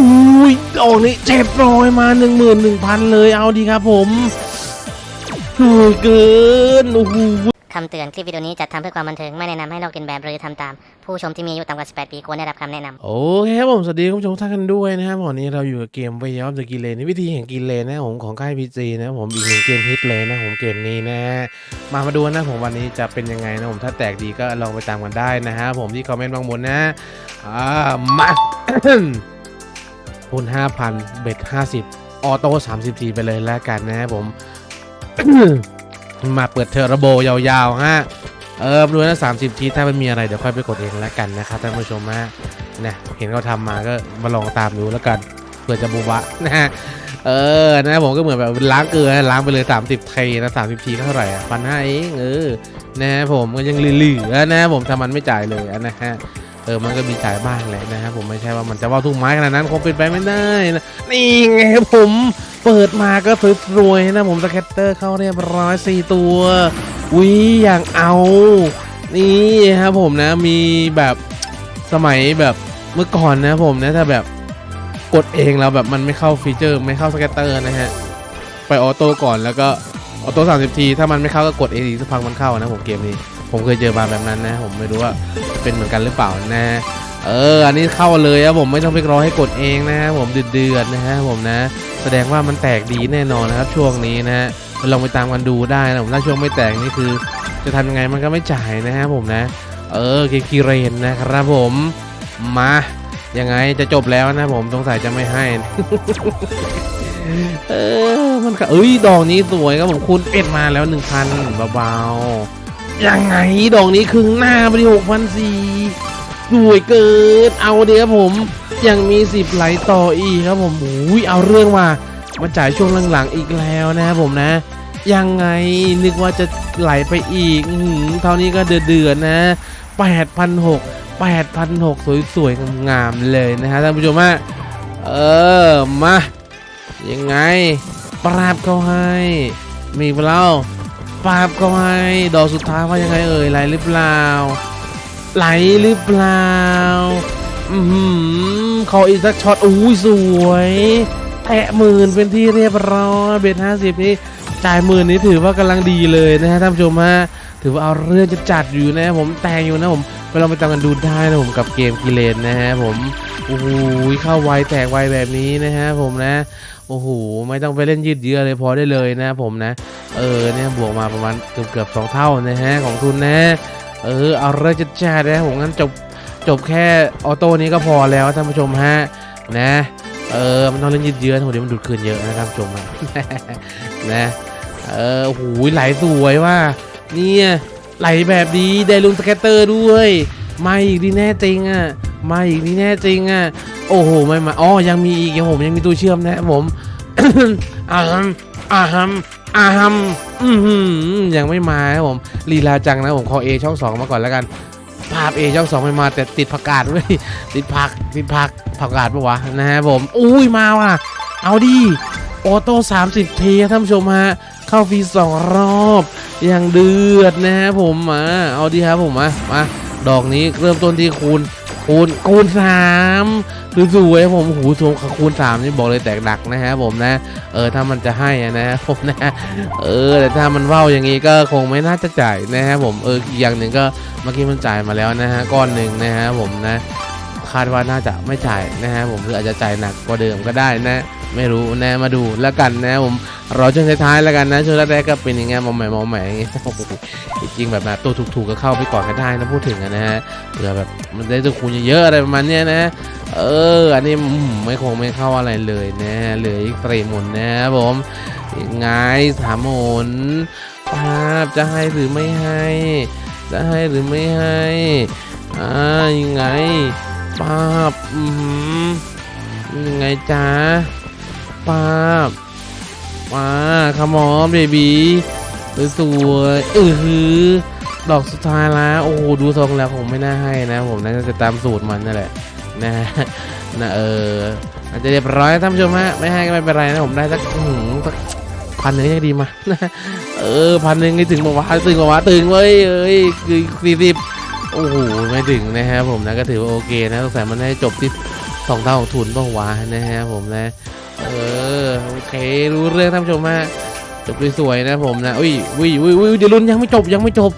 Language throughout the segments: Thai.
อุ้ยดอกนี้เจ็บร้อยมาหนึ่งหมื่นหนึ่งพันเลยเอาดีครับผมโอ้ยเกินโอ้โหคำเตือนคลิปวิดีโอนี้จัดทำเพื่อความบันเทิง ไม่แนะนำให้ลอกเลียนแบบหรือทำตาม ผู้ชมที่มีอายุต่ำกว่า 18 ปีควรได้รับคำแนะนำโอเคครับผม สวัสดีคุณผู้ชมทุกท่านกันด้วยนะครับวันนี้เราอยู่กับเกมเวย์ออฟสกิเลนวิธีแห่งกิเลนนะครับผมของค่ายพีจีนะครับผมอีกหนึ่งเกมฮิตเลยนะผมเกมนี้นะมามาดูนะผมวันนี้จะเป็นยังไงนะผมถ้าแตกดีก็ลองไปตามกันได้นะฮะผมที่คอมเมนต์บางบนนะอ่ามา คูณ5,000 เบ็ด 50 ออโต้30ทีไปเลยแล้วกันนะครับผม มาเปิดเทอร์โบยาวๆฮะ เออดูนะ30 ทีถ้ามันมีอะไรเดี๋ยวค่อยไปกดเองแล้วกันนะครับท่านผู้ชมฮะนะเห็นเขาทำมาก็มาลองตามดูแล้วกันเผื่อจะบุบะนะฮะเออ นะผมก็เหมือนแบบล้างเกลือล้างไปเลย 30 ทีนะ 30 ทีเท่าไหร่อะพันห้าเองเออ นะผมก็ยังเหลือๆนะผมถ้ามันไม่จ่ายเลยนะฮะ ออมันก็มีจ่ายบ้างแหละนะครับผมไม่ใช่ว่ามันจะว่าทุ่งไม้ขนาดนั้นคงเป็นไปไม่ได้นะนี่ไงผมเปิดมาก็สวยๆนะผมสแคตเตอร์เข้าเรียบร้อยสี่ตัววิอย่างเอานี่ครับผมนะมีแบบสมัยแบบเมื่อก่อนนะผมนะถ้าแบบกดเองแล้วแบบมันไม่เข้าฟีเจอร์ไม่เข้าสแคตเตอร์นะฮะไปออโต้ก่อนแล้วก็ออโต้สามสิบที ถ้ามันไม่เข้าก็กดเองสักพักมันเข้านะผมเกมนี้ ผมเคยเจอมาแบบนั้นนะ ผมไม่รู้ว่าเป็นเหมือนกันหรือเปล่านะ เออ อันนี้เข้าเลยอะผมไม่ต้องไปรอให้กดเองนะผมเดือดๆนะฮะผมนะ แสดงว่ามันแตกดีแน่นอนนะครับ ช่วงนี้นะฮะลองไปตามกันดูได้นะผมถ้าช่วงไม่แตกนี่คือ จะทำยังไงมันก็ไม่จ่ายนะฮะผมนะ เออเกคีเรนนะครับผมมายังไงจะจบแล้วนะผมสงสัยจะไม่ให้ เออมันก็เอ้ยดอกนี้สวยครับผมคุณเป็ดมาแล้ว1,000เบาๆ ยังไงดอกนี้ครึ่งหน้าไปที่หกพันสี่สวยเกินเอาเดีครับผม ยังมีสิบไหลต่ออีกครับผมอุ้ยเอาเรื่องว่ามาจ่ายช่วงหลังๆอีกแล้วนะครับผมนะ ยังไงนึกว่าจะไหลไปอีกอืเท่านี้ก็เดือดๆนะ8,600 8,600สวยๆงามๆเลยนะฮะท่านผู้ชมฮะเออมายังไงปราบเขาให้ มีเปล่า ปาบเขาให้ดอกสุดท้ายว่ายังไงเอ่ยไหลหรือเปล่า ไหลหรือเปล่า อือหือขออีกสักช็อตอุ้ยสวยแตะหมื่นเป็นที่เรียบร้อยเบ็ดห้าสิบนี่จ่ายหมื่นนี้ถือว่ากำลังดีเลยนะฮะท่านผู้ชมฮะถือว่าเอาเรื่องจะจัดอยู่นะผมแต่งอยู่นะผมไปลองไปตามกันดูได้นะผมกับเกมกิเลนนะฮะผม โอ้โหเข้าไวแตกไวแบบนี้นะฮะผมนะ โอ้โหไม่ต้องไปเล่นยืดเยื้อเลยพอได้เลยนะผมนะ เออเนี่ยบวกมาประมาณเกือบเกือบสองเท่านะฮะของทุนนะ เออเอาเรื่องจะจัดนะผมงั้นจบจบแค่ออโต้นี้ก็พอแล้วท่านผู้ชมฮะนะเออมันต้องเล่นยืดเยื้อโหเดี๋ยวมันดูดคืนเยอะนะท่านผู้ชมฮะนะเออโอ้โหไหลสวยว่าเนี่ยไหลแบบดีได้ลุงสแกตเตอร์ด้วยมาอีกดีแน่จริงอะ มาอีกดีแน่จริงอะ โอ้โห ไม่มา อ๋อ ยังมีอีกยังผมยังมีตัวเชื่อมนะผมอาฮัมอาฮัมอาฮัมอือหือยังไม่มาครับผมลีลาจังนะผมขอเอช่องสองมาก่อนแล้วกัน ภาพเอช่องสองไม่มาแต่ติดผักกาดไว้ติดผักติดผักผักกาดปะวะนะฮะผม อุ้ยมาว่ะ เอาดิออโต้30ทีท่านผู้ชมฮะ เข้าฟรีสองรอบอย่างเดือดนะฮะผมมาเอาดิครับผมมามาดอกนี้เริ่มต้นที่คูณ คูณคูณสามคือสวยๆผมหูสูงคูณสามนี่บอกเลยแตกดักนะฮะผมนะ เออถ้ามันจะให้นะฮะผมนะเออแต่ถ้ามันเว้าอย่างนี้ก็คงไม่น่าจะจ่ายนะฮะผมเอออีกอย่างหนึ่งก็เมื่อกี้มันจ่ายมาแล้วนะฮะก้อนหนึ่งนะฮะผมนะ คาดว่าน่าจะไม่จ่ายนะฮะผมหรืออาจจะจ่ายหนักกว่าเดิมก็ได้นะ ไม่รู้นะมาดูแล้วกันนะผมรอช่วงท้ายๆแล้วกันนะช่วงแรกๆก็เป็นอย่างเงี้ยมองใหม่มองใหม่อย่างเงี้ยจริงแบบนะตัวถูกๆก็เข้าไปก่อนก็ได้นะพูดถึงนะฮะเผื่อแบบมันได้ตัวคูณเยอะอะไรประมาณเนี้ยนะ เอออันนี้ไม่คงไม่เข้าอะไรเลยนะเหลืออีกเตรหมุนนะครับผมยังไงสามหมุนภาพจะให้หรือไม่ให้ จะให้หรือไม่ให้อ่ายังไง ภาพอือหือยังไงจ๊ะภาพมาขมอมเบบีสวยๆเออหือดอกสุดท้ายแล้วโอ้โหดูทรงแล้วคงไม่น่าให้นะ ผมน่าจะตามสูตรมันนั่นแหละนะนะเอออาจจะเรียบร้อยท่านผู้ชมฮะไม่ให้ก็ไม่เป็นไรนะผมได้สักหือสักพันหนึ่งก็ยังดีมานะเออพันหนึ่งนี่ถึงบอกว่าถึงบอกว่าถึงเว้ยเอ้ยคือสี่สิบ อ้โหไม่ถึงนะฮะผมนะก็ถือว่าโอเคนะสงสัยมันให้จบที่สองเท่าของทุนปล่าวะนะฮะผมนะ เออโอเครู้เรื่องท่านผู้ชมฮะจบสวยๆนะผมนะอุ้ยอุ้ยอุ้ยอุ้ยเดี๋ยวลุ้นยังไม่จบยังไม่จบ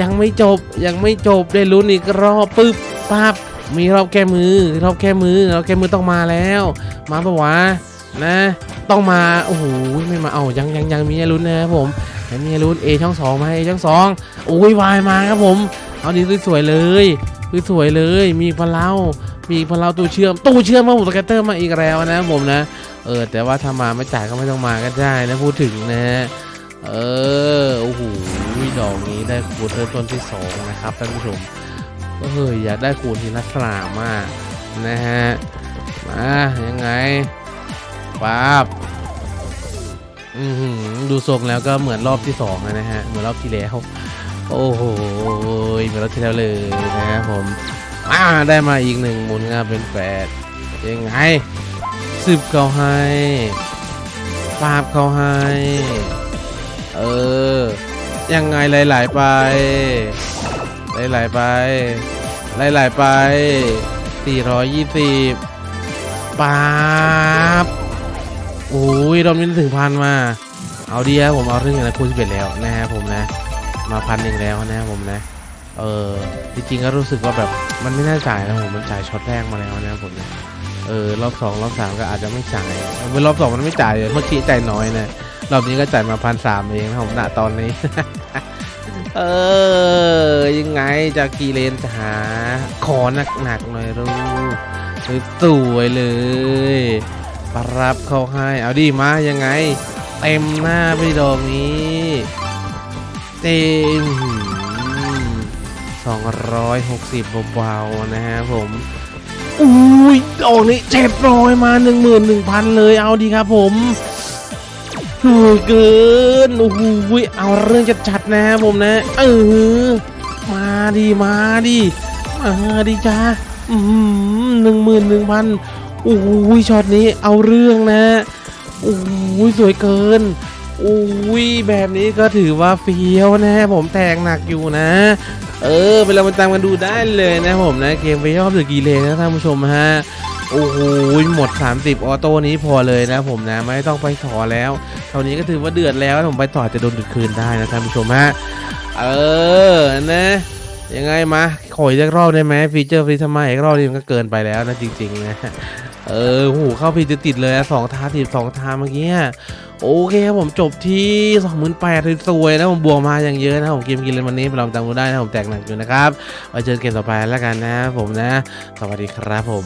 ยังไม่จบยังไม่จบได้ลุ้นอีกรอบปึ๊บปั๊บมีรอบแก้มือรอบแก้มือรอบแก้มือต้องมาแล้ว มาปะวะนะ ต้องมาโอ้โหไม่มาเอายังยังยังมีลุ้นนะครับผมมีลุ้นเอช่องสองมาเอช่องสองโอ้ยวายมาครับผม เอาดีสวยๆเลยสวยๆเลย มีพะเล้ามีพะเล้าตู้เชื่อมตู้เชื่อมมาผมสแกตเตอร์มาอีกแล้วนะผมนะ เออ แต่ว่าถ้ามาไม่จ่ายก็ไม่ต้องมาก็ได้นะพูดถึงนะฮะเออโอ้โหดอกนี้ได้คูณเริ่มต้นที่สองนะครับท่านผู้ชมก็เฮ้ยอยากได้คูณทีละสามมากนะฮะมายังไงป๊าบอือดูทรงแล้วก็เหมือนรอบที่สองนะฮะเหมือนรอบที่แล้ว โอ้โหเหมือนรอบที่แล้วเลยนะครับผมอ่าได้มาอีกหนึ่งหมุนครับเป็นแปดยังไงสืบเขาให้ปาบเขาให้ เออ ยังไงหลายๆไป หลายๆไป หลายๆไป420ปาบโอ้ยรอบนี้ถึงพันมา เอาดีครับผมเอาเรื่องนะคูณสิบเอ็ดแล้วนะฮะผมนะ มาพันหนึ่งแล้วนะผมนะ เออจริงๆก็รู้สึกว่าแบบมันไม่น่าจ่ายนะผมมันจ่ายช็อตแรกมาแล้วนะผมนะเออรอบสองรอบสามก็อาจจะไม่จ่ายเมื่อรอบสองมันไม่จ่ายเลยเมื่อกี้จ่ายน้อยนะรอบนี้ก็จ่ายมาพันสามเองนะผมณตอนนี้ เออยังไงจากกีเลนจะหาขอหนักๆหน่อยลูกสวยเลยปรับเขาให้ เอาดิมายังไง เต็มหน้าไปดอกนี้ ต็มสองร้อยหกสิบเบาๆนะฮะผมอุ้ยดอกนี้เจ็ดร้อยมาหนึ่งหมื่นหนึ่งพันเลยเอาดีครับผมสวยเกินโอ้โหเอาเรื่องจัดๆนะครับผมนะ เออ มาดีมาดีมาดีจ้าหนึ่งหมื่นหนึ่งพันโอ้โหช็อตนี้เอาเรื่องนะโอ้โหสวยเกิน อ้ยแบบนี้ก็ถือว่าเฟี้ยวนะผมแตกหนักอยู่นะ เออไปเรามาตามกันดูได้เลยนะผมนะเกมไปยอบหรือกีเลนนะท่านผู้ชมฮะโอ้โหหมด 30 ออโต้นี้พอเลยนะผมนะไม่ต้องไปถอแล้วเท่านี้ก็ถือว่าเดือดแล้วผมไปต่อจะโดนดึกคืนได้นะท่านผู้ชมฮะเออนะยังไงมาขออีกรอบได้ไหมฟีเจอร์ฟรีสมัยอีกรอบนี้มันก็เกินไปแล้วนะจริงๆนะเออโหเข้าพีติดเลยสองทาติดสองทาเมื่อกี้ โอเคครับผมจบที่28,000สวยนะผมบวกมาอย่างเยอะนะผมเกมกินเลยวันนี้ไปลองตามดูได้นะผมแตกหนักอยู่นะครับไว้เจอเกมต่อไปแล้วกันนะผมนะ สวัสดีครับผม